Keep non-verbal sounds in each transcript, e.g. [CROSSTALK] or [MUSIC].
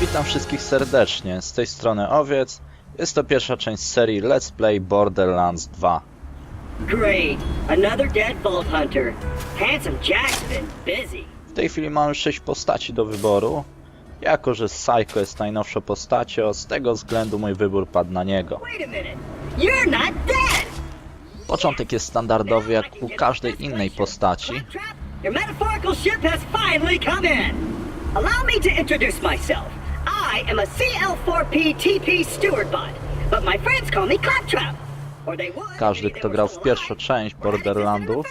Witam wszystkich serdecznie, z tej strony Owiec. Jest to pierwsza część serii Let's Play Borderlands 2. Great. Another dead Hunter. Handsome Jack's been busy. W tej chwili mamy 6 postaci do wyboru. Jako, że Psycho jest najnowszą postacią, z tego względu mój wybór padł na niego. Początek jest standardowy jak u każdej innej postaci. Allow me to introduce myself. I am a CL4P TP steward bot, but my friends call me Claptrap. Każdy, kto grał w pierwszą część Borderlandów.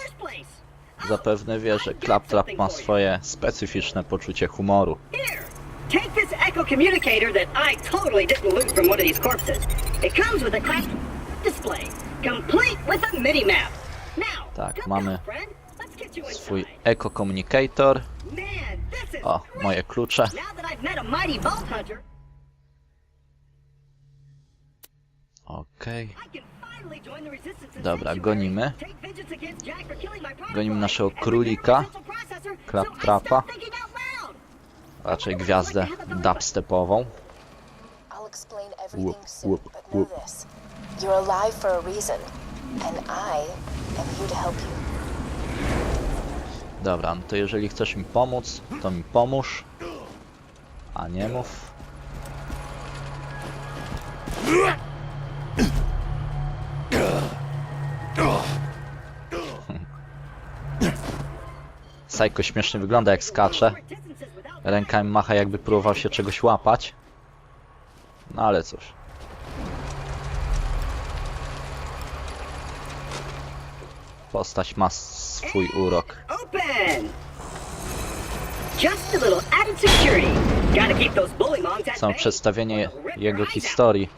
Zapewne wie, że Claptrap ma swoje specyficzne poczucie humoru. Here, take this echo communicator that I totally didn't loot from one of these corpses. It comes with a class display, complete with a mini map. Now, Tak, mamy Swój. Eco Communicator. O, moje klucze. Okej. Dobra, gonimy. Gonimy naszego królika, Claptrapa. Raczej gwiazdę dubstepową. Know whoop. this. You're alive for a reason, and I am here to help you. Dobra, no to jeżeli chcesz mi pomóc, to mi pomóż. A nie mów. Psycho śmiesznie wygląda jak skacze. Rękami macha jakby próbował się czegoś łapać. No ale cóż. Postać ma swój urok. Bay. przedstawienie jego historii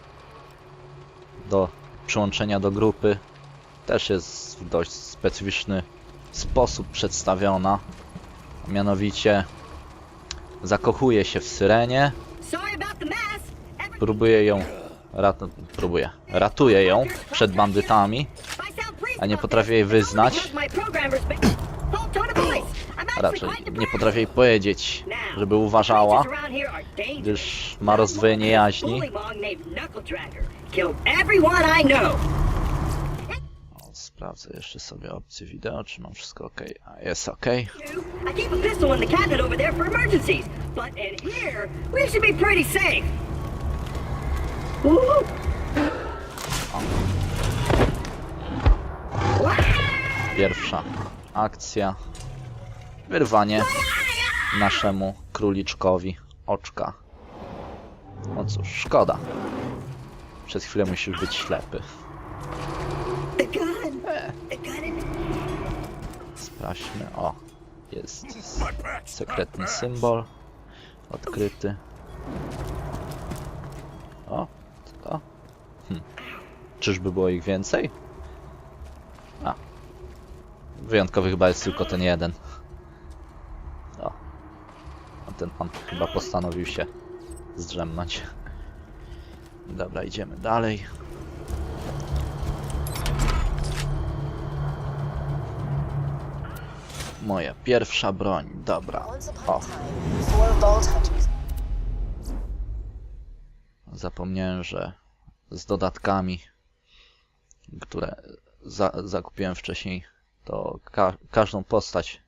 do przyłączenia do grupy też jest dość specyficzny sposób przedstawiona. Mianowicie zakochuje się w syrenie, próbuje ją rat próbuje, ratuje ją przed bandytami, a nie about potrafi this, jej wyznać. [CLEARS THROAT] raczej nie depressed. potrafi jej powiedzieć, żeby uważała, gdyż ma rozdwojenie jaźni. Sprawdzę jeszcze sobie opcję wideo, czy mam wszystko ok. A jest ok. I keep a pistol in the cabinet over there for emergencies, but in here, we should be pretty safe. Woo! Pierwsza akcja. Wyrwanie naszemu króliczkowi oczka. No cóż, szkoda. Przez chwilę musisz być ślepy. The gun! The gun in Sprawdźmy. O, jest sekretny symbol. Odkryty. O, co to? Hm. Czyżby było ich więcej? A. Wyjątkowy chyba jest tylko ten jeden. O. A ten pan chyba postanowił się zdrzemnąć. Dobra, idziemy dalej. Moja pierwsza broń, dobra. O, zapomniałem, że z dodatkami, które za zakupiłem wcześniej, to ka każdą postać,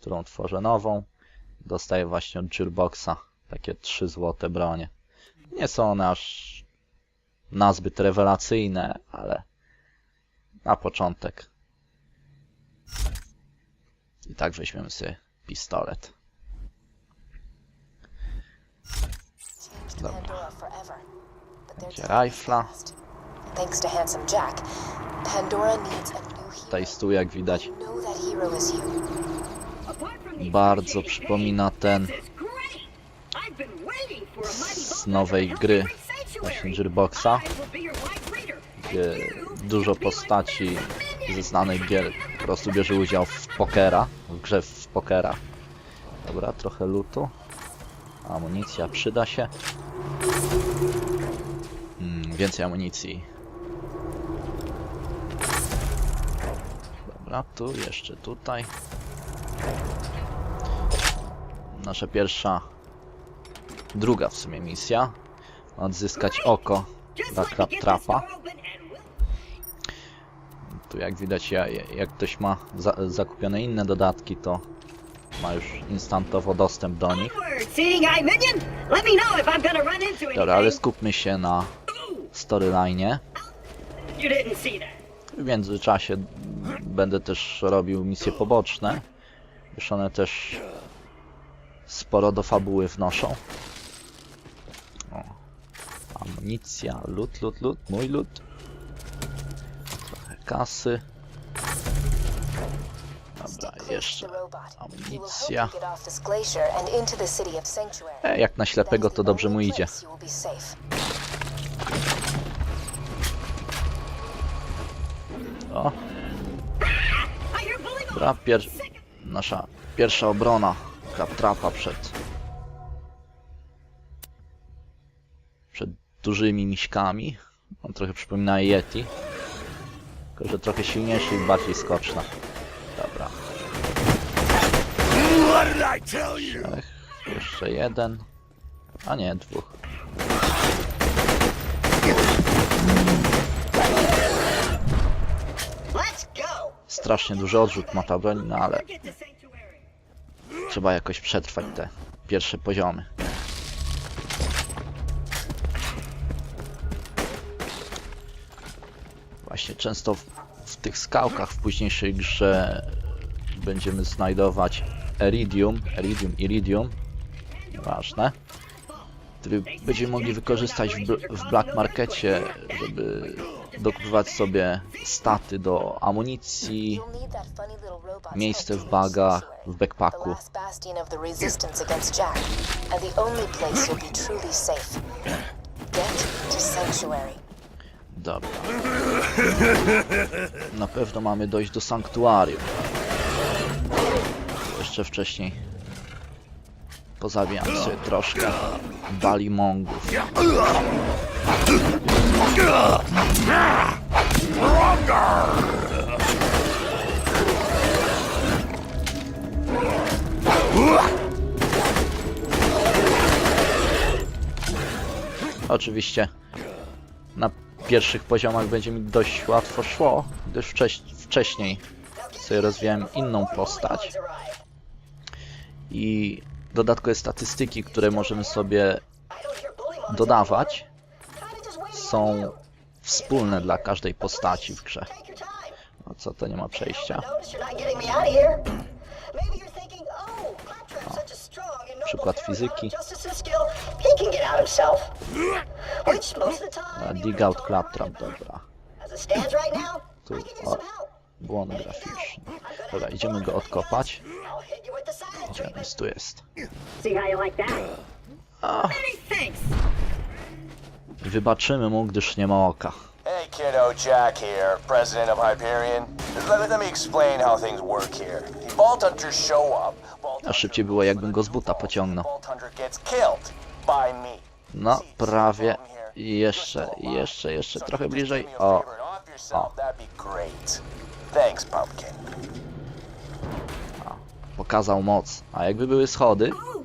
którą tworzę nową, dostaję właśnie od Gearboxa takie 3 złote bronie. Nie są one aż nazbyt rewelacyjne, ale na początek. I tak weźmiemy sobie pistolet. Dobra. Będzie time rajfla. passed. Thanks to Handsome Jack, Pandora needs a new hero. Tutaj stół, jak widać, bardzo przypomina ten z nowej gry help me reach Sanctuary. właśnie Gearboxa, I will be your wife leader, and gdzie dużo postaci ze znanych gier po prostu bierze udział w pokera, w grze w pokera. Dobra, trochę lutu. Amunicja przyda się. Mm, więcej amunicji. Dobra, tu, jeszcze tutaj. Nasza pierwsza, druga w sumie misja. Odzyskać oko dla Trapa. door open and we'll Tu jak widać, ja, jak ktoś ma za, zakupione inne dodatki, to ma już instantowo dostęp do nich. Dobra, ale skupmy się na storyline. W międzyczasie będę też robił misje poboczne, gdyż one też sporo do fabuły wnoszą. O. Amunicja, lód, lód, lód, mój lód. Kasy. Dobra, jeszcze amunicja. E, jak na ślepego to dobrze mu idzie. O, dobra, pier... nasza pierwsza obrona Trapa przed przed dużymi miśkami. On trochę przypomina Yeti. Tylko, że trochę silniejszy i bardziej skoczna. Dobra. Ech, jeszcze jeden. A nie, dwóch. Strasznie duży odrzut ma ta broń, no ale trzeba jakoś przetrwać te pierwsze poziomy. Właśnie często w, w tych skałkach w późniejszej grze będziemy znajdować Iridium, Iridium, Iridium, ważne, który będziemy mogli wykorzystać w, w Black Markecie, żeby dokupywać sobie staty do amunicji, miejsce w bagach, w backpacku. Get to Sanctuary. Dobra. Na pewno mamy dojść do sanktuarium. Jeszcze wcześniej pozabijam sobie troszkę balimongów. Oczywiście na pierwszych poziomach będzie mi dość łatwo szło, gdyż wcześ wcześniej sobie rozwijałem inną postać i dodatkowe statystyki, które możemy sobie dodawać są wspólne dla każdej postaci w grze. No co to nie ma przejścia? Of the A. Dig out claptrap, dobra. Tu, o, błąd graficzny. Dobra, idziemy go odkopać. Gdzie on? Tu jest. A, wybaczymy mu, gdyż nie ma oka. Hey kiddo, Jack here, president of Hyperion. Let, let me explain how things work here. A szybciej było, jakbym go z buta pociągnął. No, prawie. jeszcze, jeszcze, jeszcze trochę bliżej. O, o. Pokazał moc. A jakby były schody, Oh.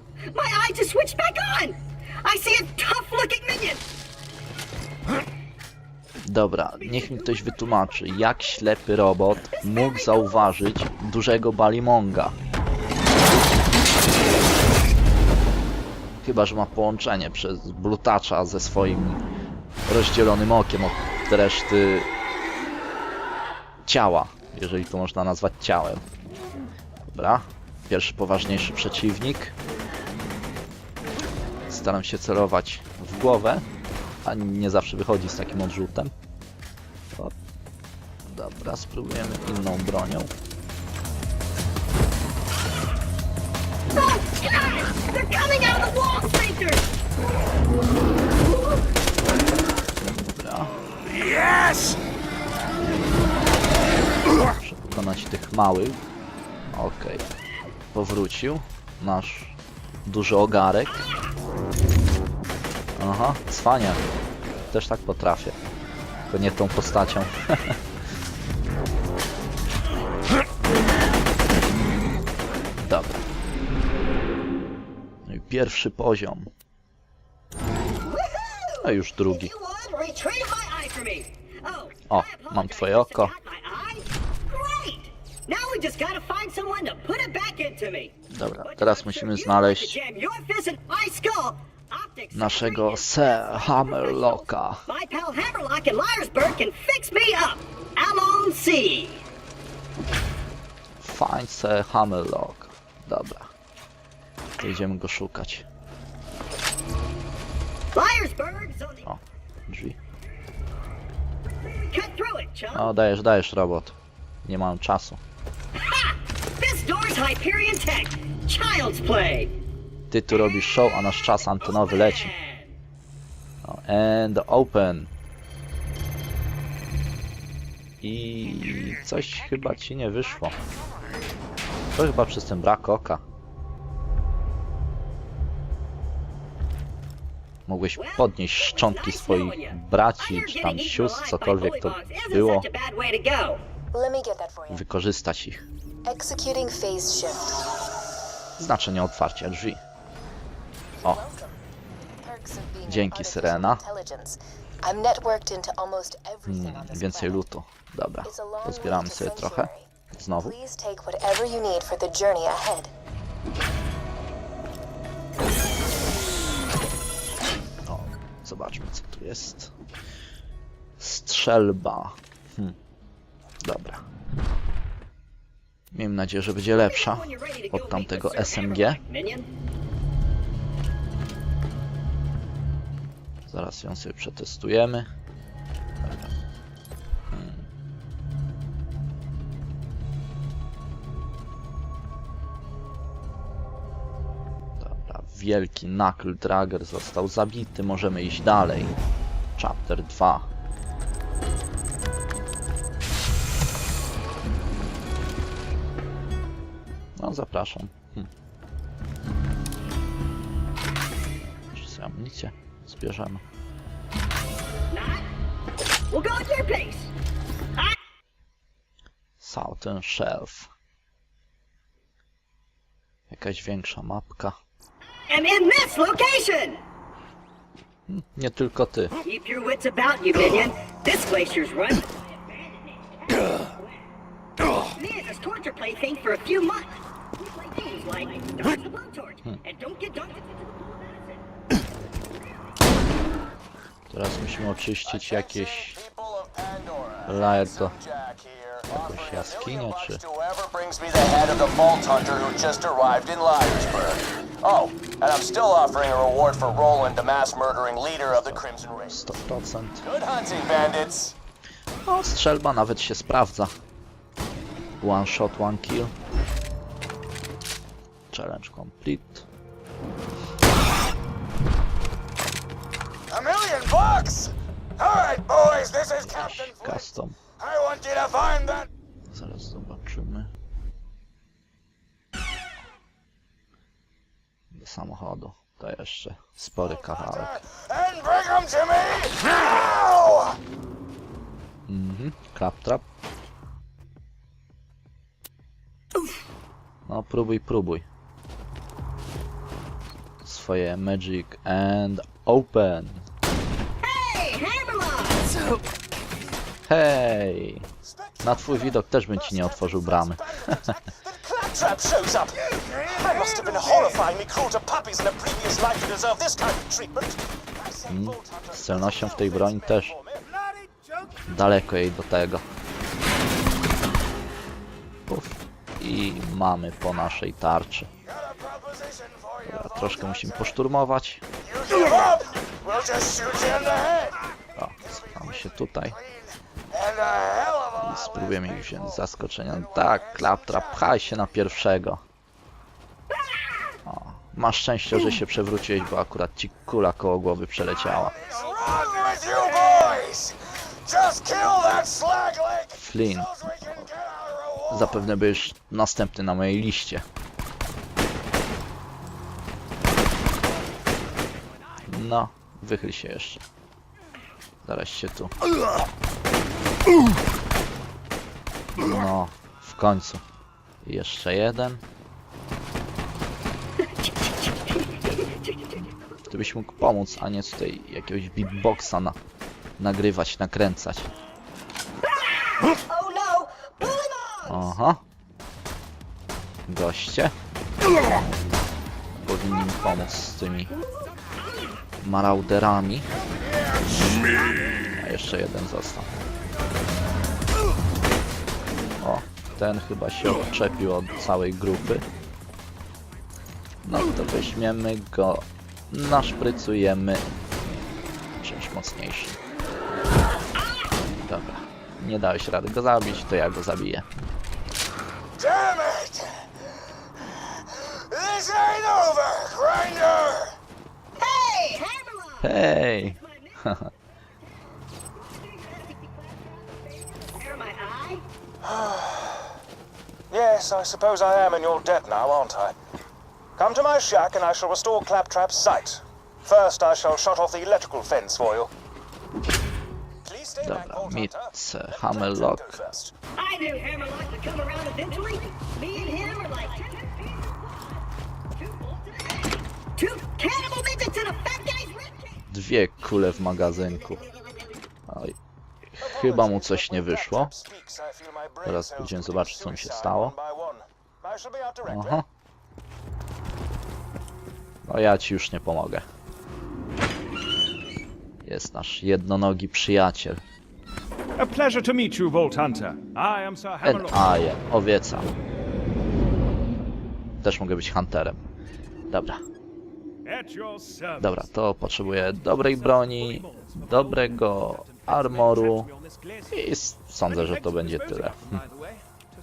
I Dobra, niech mi ktoś wytłumaczy, jak ślepy robot mógł zauważyć dużego Balimonga. Chyba, że ma połączenie przez blutacza ze swoim rozdzielonym okiem od reszty ciała, jeżeli to można nazwać ciałem. Dobra, pierwszy poważniejszy przeciwnik. Staram się celować w głowę, a nie zawsze wychodzi z takim odrzutem. O, dobra, spróbujemy inną bronią. Dobra. Yes! Muszę pokonać tych małych. Okej. Powrócił nasz duży ogarek. Aha, cwania. Też tak potrafię. Tylko nie tą postacią. [LAUGHS] Dobra. No i pierwszy poziom. A już drugi. Oh, O, mam twoje oko. To. Dobra, teraz I'm musimy znaleźć naszego Sir Hammerlocka. Find Sir Hammerlock. Dobra. To idziemy go szukać. O, drzwi. O, dajesz, dajesz robot. Nie mam czasu. Child's play. Ty tu robisz show, a nasz czas antenowy leci. And open. I coś chyba ci nie wyszło. To chyba przez ten brak oka. Mogłeś podnieść szczątki swoich braci, czy tam sióstr, cokolwiek to było, wykorzystać ich. Znaczenie otwarcia drzwi. O, Dzięki, Syrena. mm, więcej lutu. Dobra, pozbieramy sobie trochę. Znowu. O, zobaczmy co tu jest. Strzelba. Hm. Dobra. Miejmy nadzieję, że będzie lepsza od tamtego SMG. Zaraz ją sobie przetestujemy. Dobra. Hmm. Wielki Knuckle Dragger został zabity. Możemy iść dalej. Chapter 2. No, zapraszam. Hm. Może sobie amunicję zbierzemy. We'll go at your pace. Southern Shelf. Jakaś większa mapka. I'm in this location. Nie tylko ty. Keep your wits about you, minion. This glacier's run. As a torture plaything for a few months. We play games like dodge the blowtorch hmm. and don't get dunked into the Teraz musimy oczyścić jakieś here. jakąś jaskinię czy... Oh, and I'm still offering a reward for Roland, the mass murdering leader of the Crimson Race. 100%. Good hunting, bandits. No, strzelba nawet się sprawdza. One shot, one kill. Challenge complete. Million bucks! All right, boys, this is Captain custom. I want you to find that Zaraz zobaczymy. Do samochodu. To jeszcze spory kawałek. and bring him to me now! Mhm. Claptrap. No, próbuj, próbuj. Swoje magic and open. Hej! Na twój widok też bym ci nie otworzył bramy. Then Claptrap shows up. I must have been horrifyingly cruel to puppies in a previous life to deserve this kind of treatment. Z celnością w tej broni też daleko jej do tego. Puf. I mamy po naszej tarczy. Dobra, troszkę musimy poszturmować. Się tutaj spróbujemy ich wziąć z zaskoczenia. Tak, Klaptrap, pchaj się na pierwszego. O, masz szczęście, że się przewróciłeś, bo akurat ci kula koło głowy przeleciała. Flynn, zapewne byś następny na mojej liście. No, wychyl się jeszcze. Zaraz się tu. No, w końcu. I Jeszcze jeden. Ty byś mógł pomóc, a nie tutaj jakiegoś beatboxa na, nagrywać, nakręcać. Oh no! Aha. Goście. Powinni mi pomóc z tymi marauderami. A jeszcze jeden został. O, ten chyba się odczepił od całej grupy. No to weźmiemy go, naszprycujemy czymś mocniejszym. Dobra, nie dałeś rady go zabić, to ja go zabiję. Damn it! This ain't over, Grinder! Hey, Hammerlock! Hej! I suppose I am in your debt now, aren't I? Come to my shack and I shall restore Claptrap's sight. First, I shall shut off the electrical fence for you. Please stay back, Dobra, Vault Hunter. Uh, Mitz, Hammerlock. Claptrap go first. I knew Hammerlock would come around eventually. Me and him are like two, two cannibal midgets in a fat guy's ribcage. Dwie kule w magazynku. Oj. Chyba mu coś nie wyszło. Teraz będziemy zobaczyć, co mi się stało. Aha. No ja ci już nie pomogę. Jest nasz jednonogi przyjaciel. A pleasure to meet you, Vault Hunter. I am Sir Hammerlock. Owieca. Też mogę być hunterem. Dobra, dobra, to potrzebuję dobrej broni, dobrego armoru i sądzę, że to będzie tyle. Hm,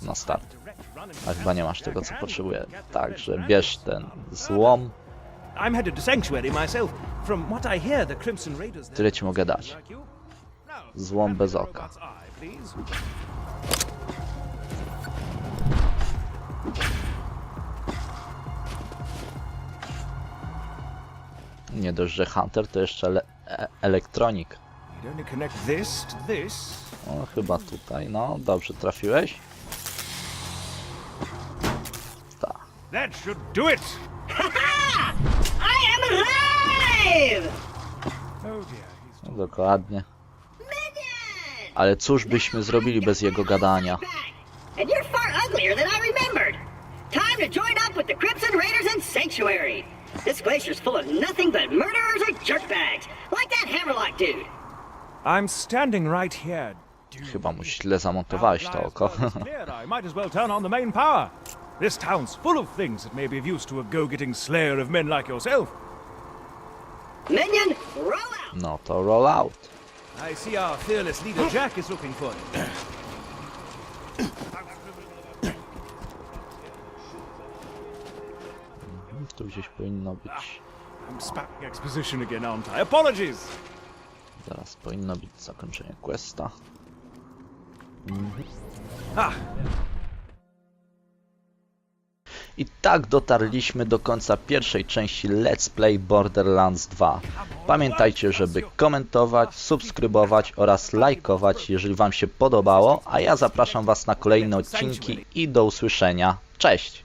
Na start. A chyba nie masz tego, co potrzebuję. Także bierz ten złom. Tyle ci mogę dać. Złom bez oka. Nie dość, że hunter, to jeszcze ele e elektronik. You'd only connect this to this. O, chyba tutaj. No, dobrze trafiłeś. Tak. That should do it. [LAUGHS] I am alive! Oh dear. he's- No, dokładnie. Minion! Ale cóż byśmy zrobili bez jego gadania? Back. And you're far uglier than I remembered. Time to join up with the Crimson Raiders in Sanctuary. This glacier's full of nothing but murderers or jerkbags, like that Hammerlock dude. I'm standing right here. Chyba mu źle zamontowałeś to oko. I might as well turn on the main power. This town's full of things that may be of use to a go-getting slayer of men like yourself. Minion, roll out! No to roll out. I see our fearless leader Jack is looking for you. Tu gdzieś powinno być. I'm spouting exposition again, aren't I? Apologies! Zaraz powinno być zakończenie questa. Ah, I tak dotarliśmy do końca pierwszej części Let's Play Borderlands 2. Pamiętajcie, żeby komentować, subskrybować oraz lajkować, jeżeli Wam się podobało, a ja zapraszam Was na kolejne odcinki i do usłyszenia. Cześć!